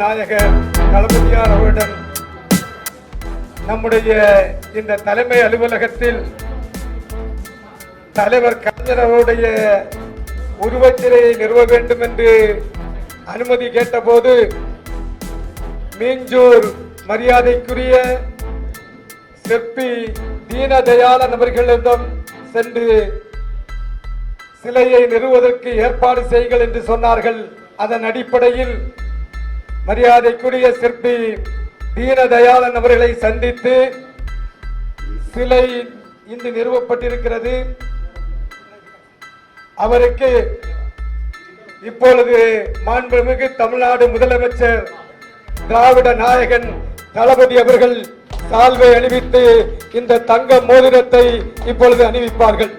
நாயகர் தளபதியார் அவரிடம் நம்முடைய இந்த தலைமை அலுவலகத்தில் தலைவர் கலைஞர் அவருடைய உருவச்சிலையை நிறுவ வேண்டும் என்று அனுமதி கேட்டபோது மீஞ்சூர் மரியாதைக்குரிய சிற்பி தீனதயாளன் அவர்களிடம் சென்று சிலையை நிறுவுவதற்கு ஏற்பாடு செய்கள் என்று சொன்னார்கள். அதன் அடிப்படையில் மரியாதைக்குரிய சிற்பி தீனதயாளன் அவர்களை சந்தித்து சிலை இன்று நிறுவப்பட்டிருக்கிறது. அவருக்கு இப்பொழுது மாண்புமிகு தமிழ்நாடு முதலமைச்சர் திராவிட நாயகன் தளபதி அவர்கள் சால்வை அணிவித்து இந்த தங்க மோதிரத்தை இப்பொழுது அணிவிப்பார்கள்.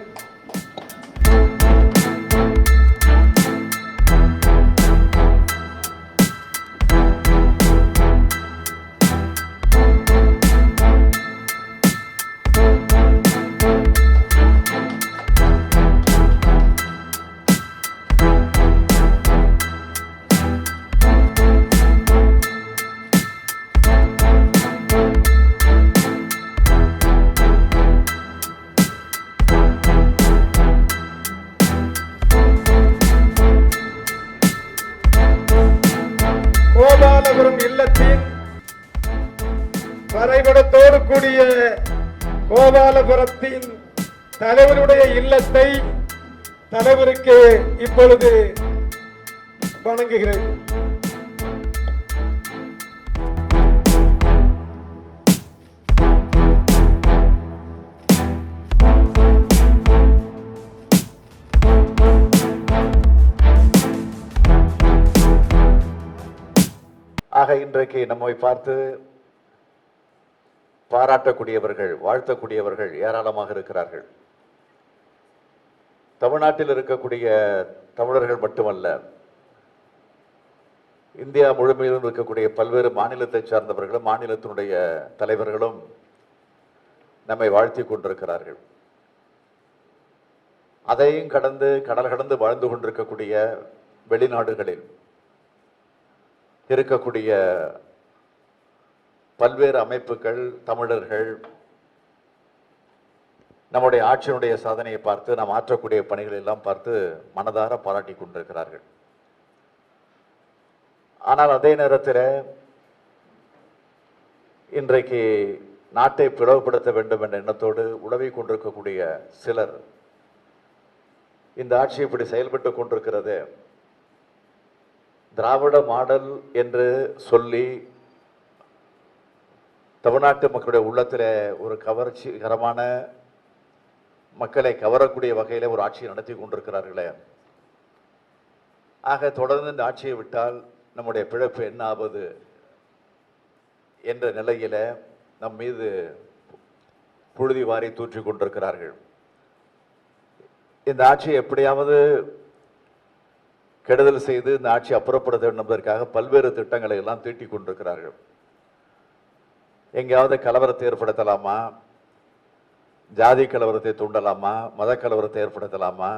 கோபாலபுரத்தின் தலைவருடைய இல்லத்தை தலைவருக்கு இப்பொழுது வணங்குகிறேன். ஆக இன்றைக்கு நம்மை பார்த்து பாராட்டக்கூடியவர்கள் வாழ்த்தக்கூடியவர்கள் ஏராளமாக இருக்கிறார்கள். தமிழ்நாட்டில் இருக்கக்கூடிய தமிழர்கள் மட்டுமல்ல இந்தியா முழுமையிலும் இருக்கக்கூடிய பல்வேறு மாநிலத்தைச் சார்ந்தவர்களும் மாநிலத்தினுடைய தலைவர்களும் நம்மை வாழ்த்தி கொண்டிருக்கிறார்கள். அதையும் கடந்து கடல் கடந்து வாழ்ந்து கொண்டிருக்கக்கூடிய வெளிநாடுகளில் இருக்கக்கூடிய பல்வேறு அமைப்புகள் தமிழர்கள் நம்முடைய ஆட்சியினுடைய சாதனையை பார்த்து நாம் ஆற்றக்கூடிய பணிகளை எல்லாம் பார்த்து மனதார பாராட்டி கொண்டிருக்கிறார்கள். ஆனால் அதே நேரத்தில் இன்றைக்கு நாட்டை பிளவுபடுத்த வேண்டும் என்ற எண்ணத்தோடு உழவி கொண்டிருக்கக்கூடிய சிலர் இந்த ஆட்சி இப்படி செயல்பட்டு கொண்டிருக்கிறது. திராவிட மாடல் என்று சொல்லி தமிழ்நாட்டு மக்களுடைய உள்ளத்தில் ஒரு கவர்ச்சிகரமான மக்களை கவரக்கூடிய வகையில் ஒரு ஆட்சியை நடத்தி கொண்டிருக்கிறார்களே. ஆக தொடர்ந்து இந்த ஆட்சியை விட்டால் நம்முடைய பிழப்பு என்ன ஆவது என்ற நிலையில நம் மீது புழுதி வாரி தூற்றிக் கொண்டிருக்கிறார்கள். இந்த ஆட்சியை எப்படியாவது கெடுதல் செய்து இந்த ஆட்சி அப்புறப்படுத்த வேண்டும் என்பதற்காக பல்வேறு திட்டங்களை எல்லாம் தீட்டிக் கொண்டிருக்கிறார்கள். எங்கேயாவது கலவரத்தை ஏற்படுத்தலாமா? ஜாதி கலவரத்தை தூண்டலாமா? மத கலவரத்தை ஏற்படுத்தலாமா?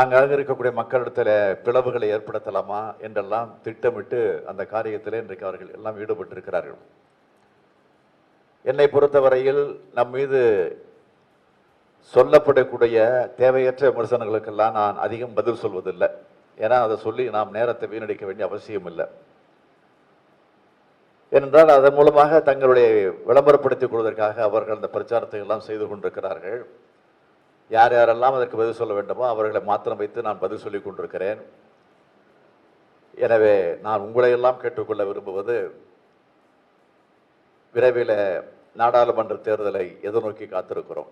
அங்காக இருக்கக்கூடிய மக்களிடத்தில் பிளவுகளை ஏற்படுத்தலாமா? என்றெல்லாம் திட்டமிட்டு அந்த காரியத்தில் இன்றைக்கு அவர்கள் எல்லாம் ஈடுபட்டிருக்கிறார்கள். என்னை பொறுத்தவரையில் நம் மீது சொல்லப்படக்கூடிய தேவையற்ற விமர்சனங்களுக்கெல்லாம் நான் அதிகம் பதில் சொல்வதில்லை. ஏன்னா அதை சொல்லி நாம் நேரத்தை வீணடிக்க வேண்டிய அவசியம் இல்லை ஏனென்றால் அதன் மூலமாக தங்களுடைய விளம்பரப்படுத்திக் கொள்வதற்காக அவர்கள் அந்த பிரச்சாரத்தை எல்லாம் செய்து கொண்டிருக்கிறார்கள். யார் யாரெல்லாம் அதற்கு பதில் சொல்ல வேண்டுமோ அவர்களை மாத்திரம் வைத்து நான் பதில் சொல்லிக் கொண்டிருக்கிறேன். எனவே நான் உங்களையெல்லாம் கேட்டுக்கொள்ள விரும்புவது விரைவில் நாடாளுமன்ற தேர்தலை எதிர்நோக்கி காத்திருக்கிறோம்.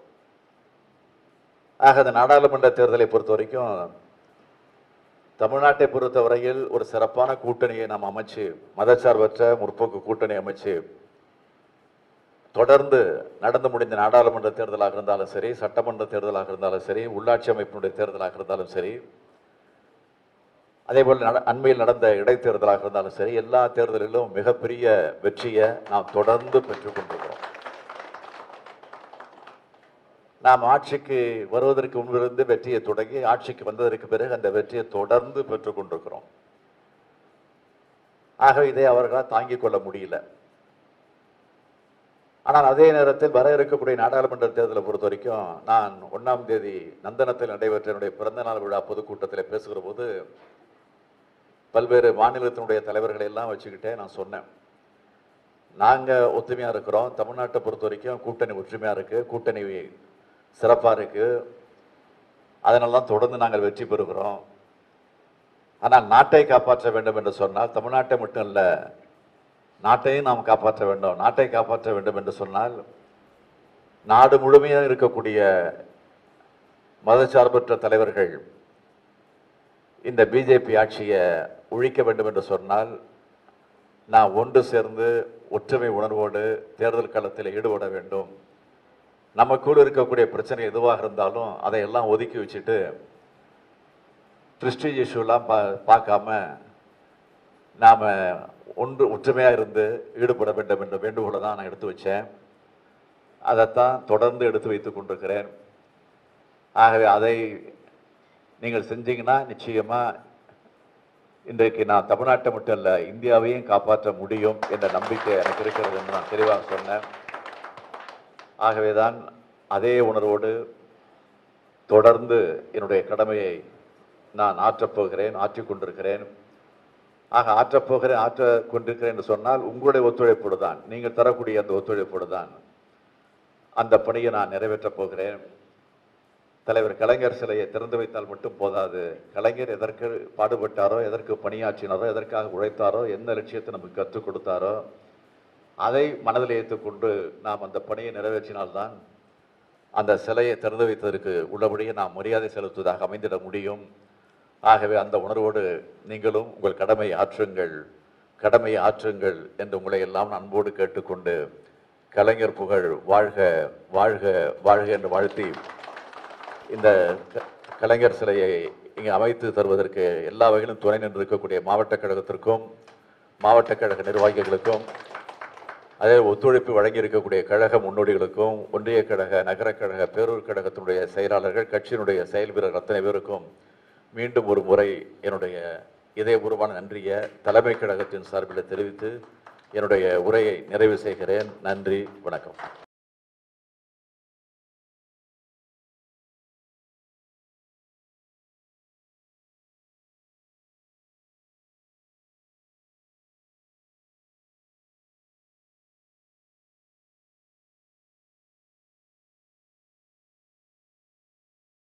ஆக அந்த நாடாளுமன்ற தேர்தலை பொறுத்த வரைக்கும் தமிழ்நாட்டை பொறுத்தவரையில் ஒரு சிறப்பான கூட்டணியை நாம் அமைச்சு மதச்சார்பற்ற முற்போக்கு கூட்டணி அமைச்சு தொடர்ந்து நடந்து முடிந்த நாடாளுமன்ற தேர்தலாக இருந்தாலும் சரி சட்டமன்ற தேர்தலாக இருந்தாலும் சரி உள்ளாட்சி அமைப்பினுடைய தேர்தலாக இருந்தாலும் சரி அதேபோல் நட அண்மையில் நடந்த இடைத்தேர்தலாக இருந்தாலும் சரி எல்லா தேர்தலிலும் மிகப்பெரிய வெற்றியை நாம் தொடர்ந்து பெற்றுக்கொண்டிருக்கிறோம் நாம் ஆட்சிக்கு வருவதற்கு முன்பிருந்து வெற்றியை தொடங்கி ஆட்சிக்கு வந்ததற்கு பிறகு அந்த வெற்றியை தொடர்ந்து பெற்றுக் கொண்டிருக்கிறோம். ஆக இதை அவர்களால் தாங்கிக் கொள்ள முடியல. ஆனால் அதே நேரத்தில் வர இருக்கக்கூடிய நாடாளுமன்ற தேர்தலை பொறுத்த வரைக்கும் நான் ஒன்றாம் தேதி நந்தனத்தில் நடைபெற்ற என்னுடைய பிறந்தநாள் விழா பொதுக்கூட்டத்தில் பேசுகிற போது பல்வேறு மாநிலத்தினுடைய தலைவர்களை எல்லாம் வச்சுக்கிட்டே நான் சொன்னேன். நாங்கள் ஒற்றுமையாக இருக்கிறோம். தமிழ்நாட்டை பொறுத்த வரைக்கும் கூட்டணி ஒற்றுமையாக இருக்குது கூட்டணி சிறப்பாக இருக்குது அதனால தான் தொடர்ந்து நாங்கள் வெற்றி பெறுகிறோம். ஆனால் நாட்டை காப்பாற்ற வேண்டும் என்று சொன்னால் தமிழ்நாட்டை மட்டும் இல்லை நாட்டையும் நாம் காப்பாற்ற வேண்டும். நாட்டை காப்பாற்ற வேண்டும் என்று சொன்னால் நாடு முழுமையாக இருக்கக்கூடிய மதச்சார்பற்ற தலைவர்கள் இந்த பிஜேபி ஆட்சியை ஒழிக்க வேண்டும் என்று சொன்னால் நாம் ஒன்று சேர்ந்து ஒற்றுமை உணர்வோடு தேர்தல் களத்தில் ஈடுபட வேண்டும். நம்ம கூட இருக்கக்கூடிய பிரச்சனை எதுவாக இருந்தாலும் அதையெல்லாம் ஒதுக்கி வச்சுட்டு திருஷ்டி இஷ்யூலாம் பா பார்க்காம நாம் ஒன்று ஒற்றுமையாக இருந்து ஈடுபட வேண்டும் என்ற வேண்டுகோளை தான் நான் எடுத்து வச்சேன். அதைத்தான் தொடர்ந்து எடுத்து வைத்து கொண்டிருக்கிறேன். ஆகவே அதை நீங்கள் செஞ்சீங்கன்னா நிச்சயமாக இன்றைக்கு நான் தமிழ்நாட்டை மட்டும் இல்லை இந்தியாவையும் காப்பாற்ற முடியும் என்ற நம்பிக்கை எனக்கு இருக்கிறது என்று நான் தெளிவாக சொன்னேன். ஆகவேதான் அதே உணர்வோடு தொடர்ந்து என்னுடைய கடமையை நான் ஆற்றப் போகிறேன் ஆக ஆற்றப் போகிறேன் ஆற்ற கொண்டிருக்கிறேன் என்று சொன்னால் உங்களுடைய ஒத்துழைப்போடு தான் நீங்கள் தரக்கூடிய அந்த ஒத்துழைப்போடு தான் அந்த பணியை நான் நிறைவேற்றப் போகிறேன். தலைவர் கலைஞர் சிலையை திறந்து வைத்தால் மட்டும் போதாது. கலைஞர் எதற்கு பாடுபட்டாரோ எதற்கு பணியாற்றினாரோ எதற்காக உழைத்தாரோ என்ன லட்சியத்தை நமக்கு கற்றுக் கொடுத்தாரோ அதை மனதில் ஏற்றுக்கொண்டு நாம் அந்த பணியை நிறைவேற்றினால்தான் அந்த சிலையை திறந்து வைத்ததற்கு உள்ளபடியே நாம் மரியாதை செலுத்துவதாக அமைந்திட முடியும். ஆகவே அந்த உணர்வோடு நீங்களும் உங்கள் கடமை ஆற்றுங்கள் கடமை ஆற்றுங்கள் என்று உங்களை எல்லாம் அன்போடு கேட்டுக்கொண்டு கலைஞர் புகழ் வாழ்க வாழ்க வாழ்க என்று வாழ்த்தி இந்த க- கலைஞர் சிலையை இங்கே அமைத்து தருவதற்கு எல்லா வகையிலும் துணை நின்று இருக்கக்கூடிய மாவட்ட கழகத்திற்கும் மாவட்ட கழக நிர்வாகிகளுக்கும் அதே ஒத்துழைப்பு வழங்கி இருக்கக்கூடிய கழக முன்னோடிகளுக்கும் ஒன்றிய கழக நகரக் கழக பேரூர் கழகத்தினுடைய செயலாளர்கள் கட்சியினுடைய செயல் வீரர் அத்தனை பேருக்கும் மீண்டும் ஒரு முறை என்னுடைய இதயபூர்வமான நன்றியை தலைமை கழகத்தின் சார்பில் தெரிவித்து என்னுடைய உரையை நிறைவு செய்கிறேன். நன்றி வணக்கம்.